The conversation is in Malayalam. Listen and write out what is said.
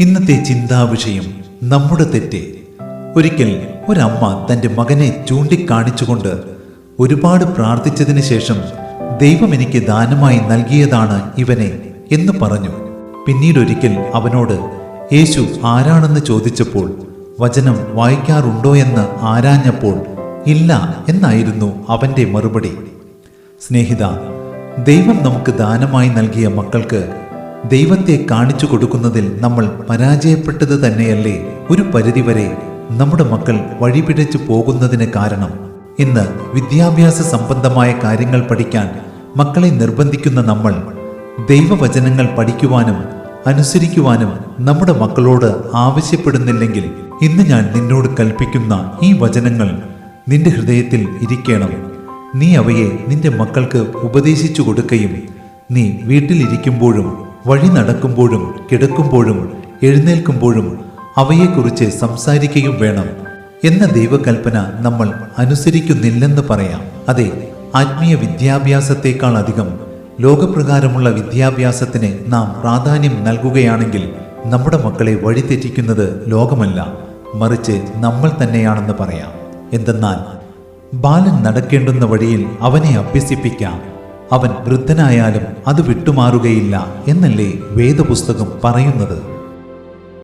ഇന്നത്തെ ചിന്താവിഷയം നമ്മുടെ തെറ്റ്. ഒരിക്കൽ ഒരമ്മ തന്റെ മകനെ ചൂണ്ടിക്കാണിച്ചുകൊണ്ട് ഒരുപാട് പ്രാർത്ഥിച്ചതിന് ശേഷം ദൈവം എനിക്ക് ദാനമായി നൽകിയതാണ് ഇവനെ എന്ന് പറഞ്ഞു. പിന്നീടൊരിക്കൽ അവനോട് യേശു ആരാണെന്ന് ചോദിച്ചപ്പോൾ വചനം വായിക്കാറുണ്ടോ എന്ന് ആരാഞ്ഞപ്പോൾ ഇല്ല എന്നായിരുന്നു അവന്റെ മറുപടി. സ്നേഹിത ദൈവം നമുക്ക് ദാനമായി നൽകിയ മക്കൾക്ക് ദൈവത്തെ കാണിച്ചു കൊടുക്കുന്നതിൽ നമ്മൾ പരാജയപ്പെട്ടത് തന്നെയല്ലേ? ഒരു പരിധിവരെ നമ്മുടെ മക്കൾ വഴിപിഴച്ചു പോകുന്നതിന് കാരണം ഇന്ന് വിദ്യാഭ്യാസ സംബന്ധമായ കാര്യങ്ങൾ പഠിക്കാൻ മക്കളെ നിർബന്ധിക്കുന്ന നമ്മൾ ദൈവവചനങ്ങൾ പഠിക്കുവാനും അനുസരിക്കുവാനും നമ്മുടെ മക്കളോട് ആവശ്യപ്പെടുന്നില്ലെങ്കിൽ ഇന്ന് ഞാൻ നിന്നോട് കൽപ്പിക്കുന്ന ഈ വചനങ്ങൾ നിന്റെ ഹൃദയത്തിൽ ഇരിക്കണം. നീ അവയെ നിന്റെ മക്കൾക്ക് ഉപദേശിച്ചു കൊടുക്കുകയും നീ വീട്ടിലിരിക്കുമ്പോഴും വഴി നടക്കുമ്പോഴും കിടക്കുമ്പോഴും എഴുന്നേൽക്കുമ്പോഴും അവയെക്കുറിച്ച് സംസാരിക്കുകയും വേണം എന്ന ദൈവകൽപ്പന നമ്മൾ അനുസരിക്കുന്നില്ലെന്ന് പറയാം. അതെ ആത്മീയ വിദ്യാഭ്യാസത്തെക്കാൾ അധികം ലോകപ്രകാരമുള്ള വിദ്യാഭ്യാസത്തിന് നാം പ്രാധാന്യം നൽകുകയാണെങ്കിൽ നമ്മുടെ മക്കളെ വഴിതെറ്റിക്കുന്നത് ലോകമല്ല മറിച്ച് നമ്മൾ തന്നെയാണെന്ന് പറയാം. എന്തെന്നാൽ ബാലൻ നടക്കേണ്ടുന്ന വഴിയിൽ അവനെ അഭ്യസിപ്പിക്കാം. അവൻ വൃദ്ധനായാലും അത് വിട്ടുമാറുകയില്ല എന്നല്ലേ വേദപുസ്തകം പറയുന്നത്?